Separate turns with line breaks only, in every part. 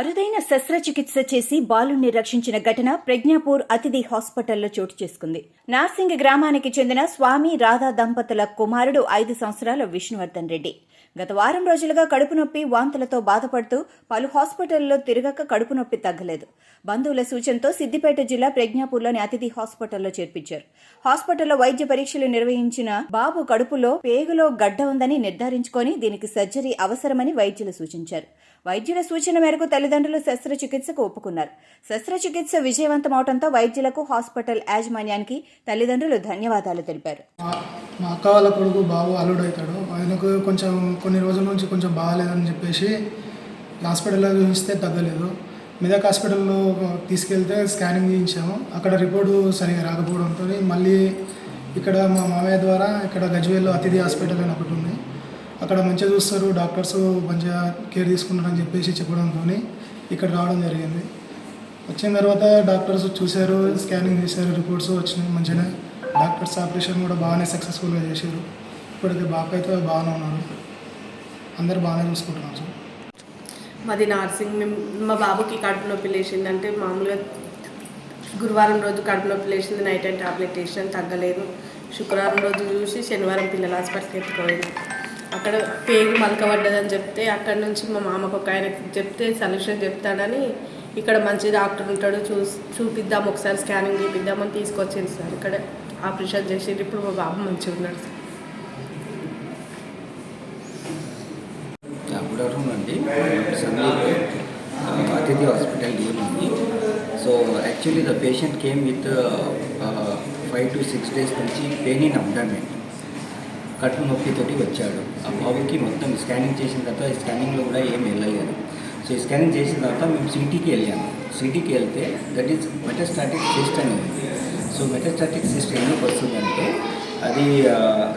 అరుదైన శస్త్రచికిత్స చేసి బాలుణ్ణి రక్షించిన ఘటన ప్రజ్ఞాపూర్ అతిథి హాస్పిటల్లో చోటు చేసుకుంది. నార్సింగ్ గ్రామానికి చెందిన స్వామి రాధా దంపతుల కుమారుడు ఐదు సంవత్సరాల విష్ణువర్ధన్ రెడ్డి. గత వారం రోజులుగా కడుపు నొప్పి వాంతులతో బాధపడుతూ పలు హాస్పిటల్లో తిరగక కడుపు నొప్పి తగ్గలేదు. బంధువుల సూచనతో సిద్దిపేట జిల్లా ప్రజ్ఞాపూర్లోని అతిథి హాస్పిటల్లో చేర్పించారు. హాస్పిటల్లో వైద్య పరీక్షలు నిర్వహించిన బాబు కడుపులో పేగులో గడ్డ ఉందని నిర్ధారించుకొని దీనికి సర్జరీ అవసరమని వైద్యులు సూచించారు. వైద్యుల సూచన మేరకు తల్లిదండ్రులు శస్త్రచికిత్సకు ఒప్పుకున్నారు. శస్త్రచికిత్స విజయవంతమవడంతో వైద్యులకు హాస్పిటల్ యాజమాన్యానికి తల్లిదండ్రులు ధన్యవాదాలు తెలిపారు.
మా మా అక్క వాళ్ళ కొడుకు బాబు అల్లుడు అవుతాడు ఆయనకు కొంచెం కొన్ని రోజుల నుంచి కొంచెం బాగాలేదని చెప్పేసి హాస్పిటల్లో చూపిస్తే తగ్గలేదు. మెదక్ హాస్పిటల్లో తీసుకెళ్తే స్కానింగ్ చేయించాము. అక్కడ రిపోర్టు సరిగా రాకపోవడంతో మళ్ళీ ఇక్కడ మా మామయ్య ద్వారా ఇక్కడ గజ్వేల్లో అతిథి హాస్పిటల్ అని ఒకటి ఉంది. అక్కడ మంచిగా చూస్తారు. డాక్టర్స్ మంచిగా కేర్ తీసుకుంటారని చెప్పేసి చెప్పడంతో ఇక్కడ రావడం జరిగింది. వచ్చిన తర్వాత డాక్టర్స్ చూశారు స్కానింగ్ చేశారు రిపోర్ట్స్ వచ్చినాయి మంచిగా డాక్టర్స్ ఆపరేషన్ కూడా బాగానే సక్సెస్ఫుల్గా చేశారు. ఇప్పుడైతే బాబు అయితే బాగానే ఉన్నారు. అందరు బాగానే చూసుకుంటున్నారు సార్.
మాది నార్సింగ్ మేము మా బాబుకి కడుపు నొప్పి లేచిందంటే మామూలుగా గురువారం రోజు కడుపు నొప్పి లేచింది నైట్ టైం టాబ్లెట్ వేసిన తగ్గలేదు. శుక్రవారం రోజు చూసి శనివారం పిల్లల హాస్పిటల్కి ఎత్తుకోయింది అక్కడ పేగు మలకబడ్డదని చెప్తే అక్కడ నుంచి మా మామకు ఒక ఆయన చెప్తే సొల్యూషన్ చెప్తాడని ఇక్కడ మంచి డాక్టర్ ఉంటాడు చూ చూపిద్దాం ఒకసారి స్కానింగ్ చేపిద్దామని తీసుకొచ్చింది సార్. ఇక్కడ ఆపరేషన్ చేసి ఇప్పుడు మా బాబు మంచిగా ఉన్నాడు సార్.
గుడ్ ఆఫ్టర్నూన్ అండి అతిథి హాస్పిటల్ ఉంది. So actually the patient came with five to six days నుంచి పెయిన్ ఇన్ అబ్డామెన్ కట్టు నొప్పితోటి వచ్చాడు. ఆ బాబుకి మొత్తం స్కానింగ్ చేసిన తర్వాత స్కానింగ్లో కూడా ఏం వెళ్ళలేదు. సో ఈ స్కానింగ్ చేసిన తర్వాత మేము సిటీకి వెళ్ళాము. సిటీకి వెళ్తే దట్ ఈస్ మెటస్టాటిక్ సిస్ట్ అని ఉంది. సో మెటస్టాటిక్ సిస్ట్ ఎందుకు వస్తుందంటే అది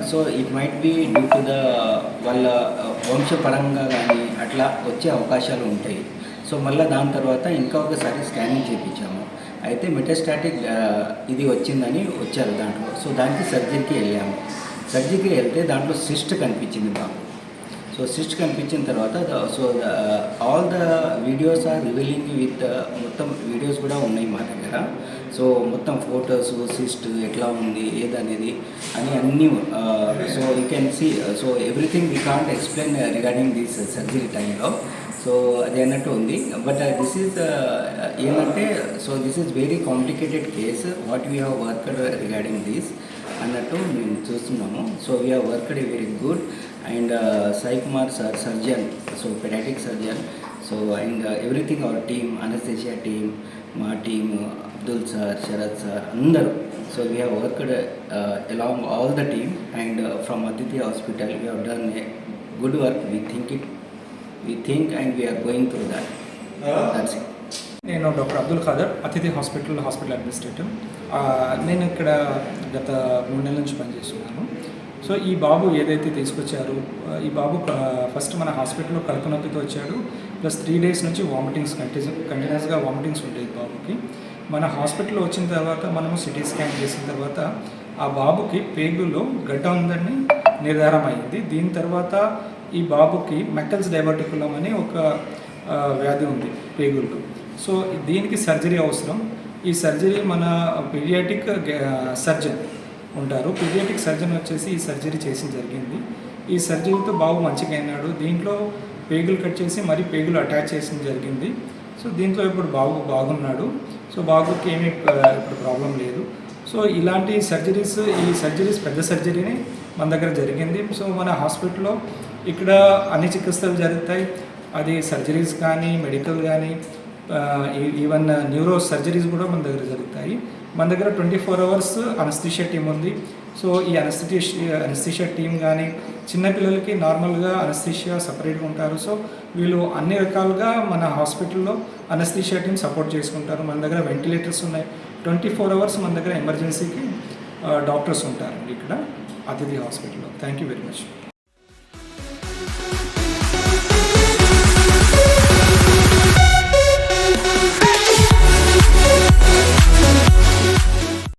so it might be due to the వాళ్ళ వంశపరంగా కానీ అట్లా వచ్చే అవకాశాలు ఉంటాయి. సో మళ్ళీ దాని తర్వాత ఇంకా ఒకసారి స్కానింగ్ చేయించాము అయితే మెటస్టాటిక్ ఇది వచ్చిందని వచ్చారు దాంట్లో. సో దానికి సర్జరీకి వెళ్ళాము. సర్జరీకి వెళ్తే దాంట్లో సిస్ట్ కనిపించింది మాకు సో సిస్ట్ కనిపించిన తర్వాత so all the videos are revealing with మొత్తం వీడియోస్ కూడా ఉన్నాయి మా దగ్గర. సో మొత్తం ఫొటోస్ సిస్ట్ ఎట్లా ఉంది ఏదనేది అని అన్నీ so you can see so everything we can't explain regarding this surgery టైంలో సో అది అన్నట్టు ఉంది. బట్ దిస్ ఈజ్ ఏంటంటే so this is very complicated case what we have worked regarding this అన్నట్టు మేము చూస్తున్నాము. So we have worked very good and Sai Kumar sir surgeon so pedatic surgeon so and everything our team anaesthesia team మా team Abdul sir Sharath sir అందరూ. So we have worked along all the team and from Athithi hospital we have done a good work we think it we think and we're going through that that's it
నేను doctor Abdul Khader Athithi hospital hospital administrator నేను ఇక్కడ గత మూడు నెలల నుంచి పనిచేస్తున్నాను. So ఈ బాబు ఏదైతే తీసుకొచ్చారో ఈ బాబు ఫస్ట్ మన హాస్పిటల్లో కడుపు నొప్పితో వచ్చాడు. ప్లస్ త్రీ డేస్ నుంచి వామిటింగ్స్ కంటిన్యూ కంటిన్యూస్గా వామిటింగ్స్ ఉంటాయి బాబుకి. మన హాస్పిటల్లో వచ్చిన తర్వాత మనము సిటీ స్కాన్ చేసిన తర్వాత ఆ బాబుకి పేగులో గడ్డ ఉందని నిర్ధారం అయింది. దీని తర్వాత ఈ బాబుకి మెక్కల్స్ డైబర్టికులం అని ఒక వ్యాధి ఉంది పేగుల్లో. సో దీనికి సర్జరీ అవసరం. ఈ సర్జరీ మన పీడియాటిక్ సర్జన్ ఉంటారు. పీడియాటిక్ సర్జన్ వచ్చేసి ఈ సర్జరీ చేసి జరిగింది. ఈ సర్జరీతో బాబు మంచిగా అయినాడు. దీంట్లో పేగులు కట్ చేసి మరి పేగులు అటాచ్ చేసిన జరిగింది. సో దీంట్లో ఇప్పుడు బాబు బాగున్నాడు. సో బాబుకి ఏమీ ఇప్పుడు ప్రాబ్లం లేదు. సో ఇలాంటి సర్జరీస్ ఈ సర్జరీస్ పెద్ద సర్జరీని మన దగ్గర జరిగింది. సో మన హాస్పిటల్లో ఇక్కడ అన్ని చికిత్సలు జరుగుతాయి. అది సర్జరీస్ కానీ మెడికల్ కానీ ఈవెన్ న్యూరో సర్జరీస్ కూడా మన దగ్గర జరుగుతాయి. మన దగ్గర twenty four hours anaesthesia team ఉంది. సో ఈ అనస్థిషియా అనస్థిషియా టీం కానీ చిన్నపిల్లలకి నార్మల్గా అనస్థిషియా సపరేట్గా ఉంటారు. సో వీళ్ళు అన్ని రకాలుగా మన హాస్పిటల్లో అనస్థిషియా టీం సపోర్ట్ చేసుకుంటారు. మన దగ్గర వెంటిలేటర్స్ ఉన్నాయి. ట్వంటీ ఫోర్ అవర్స్ మన దగ్గర ఎమర్జెన్సీకి డాక్టర్స్ ఉంటారండి ఇక్కడ అతిథి హాస్పిటల్లో. Thank you very much